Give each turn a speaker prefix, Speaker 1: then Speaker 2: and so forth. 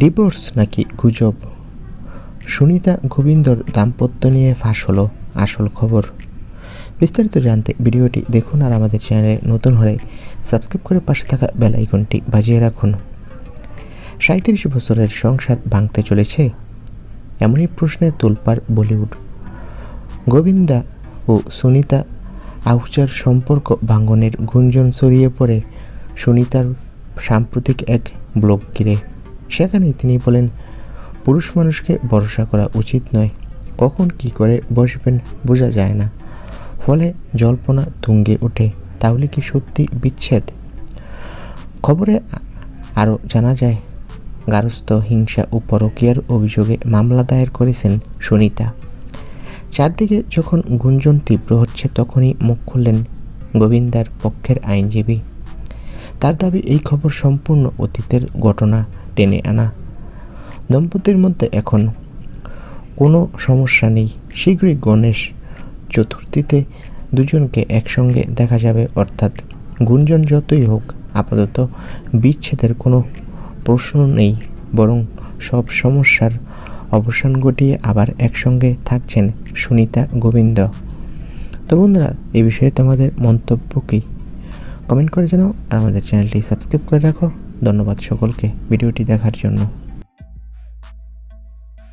Speaker 1: Divorce নাকি গুজব? সুনিতা গোবিন্দর দাম্পত্য নিয়ে ফাঁস হলো আসল খবর। বিস্তারিত জানতে ভিডিওটি দেখুন আর আমাদের চ্যানেলে নতুন হলে সাবস্ক্রাইব করে পাশে থাকা বেল আইকনটি বাজিয়ে রাখুন। সাঁত্রিশ বছরের সংসার ভাঙতে চলেছে, এমনই প্রশ্নে তোলপাড় বলিউড। গোবিন্দা ও সুনিতা আহুজার সম্পর্ক ভাঙনের গুঞ্জন ছড়িয়ে পড়ে সুনিতার সাম্প্রতিক এক ব্লগ ঘিরে। সেখানে তিনি বলেন, পুরুষ মানুষকে ভরসা করা উচিত নয়। কখন কি করে বসবেন বোঝা যায় না। ফলে জল্পনা তুঙ্গে ওঠে। তাহলে কি সত্যি বিচ্ছেদ? খবরে আরও জানা যায়, গারস্থ হিংসা ও পরকীয়ার অভিযোগে মামলা দায়ের করেছেন সুনিতা। চারদিকে যখন গুঞ্জন তীব্র হচ্ছে, তখনই মুখ খুললেন গোবিন্দার পক্ষের আইনজীবী। তার দাবি, এই খবর সম্পূর্ণ অতীতের ঘটনা। টেনে আনা। দম্পতির মধ্যে এখন কোনো সমস্যা নেই। শীঘ্রই গণেশ চতুর্থীতে দুজনকে একসঙ্গে দেখা যাবে, অর্থাৎ গুঞ্জন যতই হোক, আপাতত বিচ্ছেদের কোনো প্রশ্ন নেই, বরং সব সমস্যার অবসান ঘটিয়ে আবার একসঙ্গে থাকছেন সুনিতা গোবিন্দ। তো বন্ধুরা এই বিষয়ে তোমাদের মন্তব্য কী? কমেন্ট করে জানাও, আর আমাদের চ্যানেলটি সাবস্ক্রাইব করে রাখো। ধন্যবাদ সকলকে ভিডিওটি দেখার জন্য।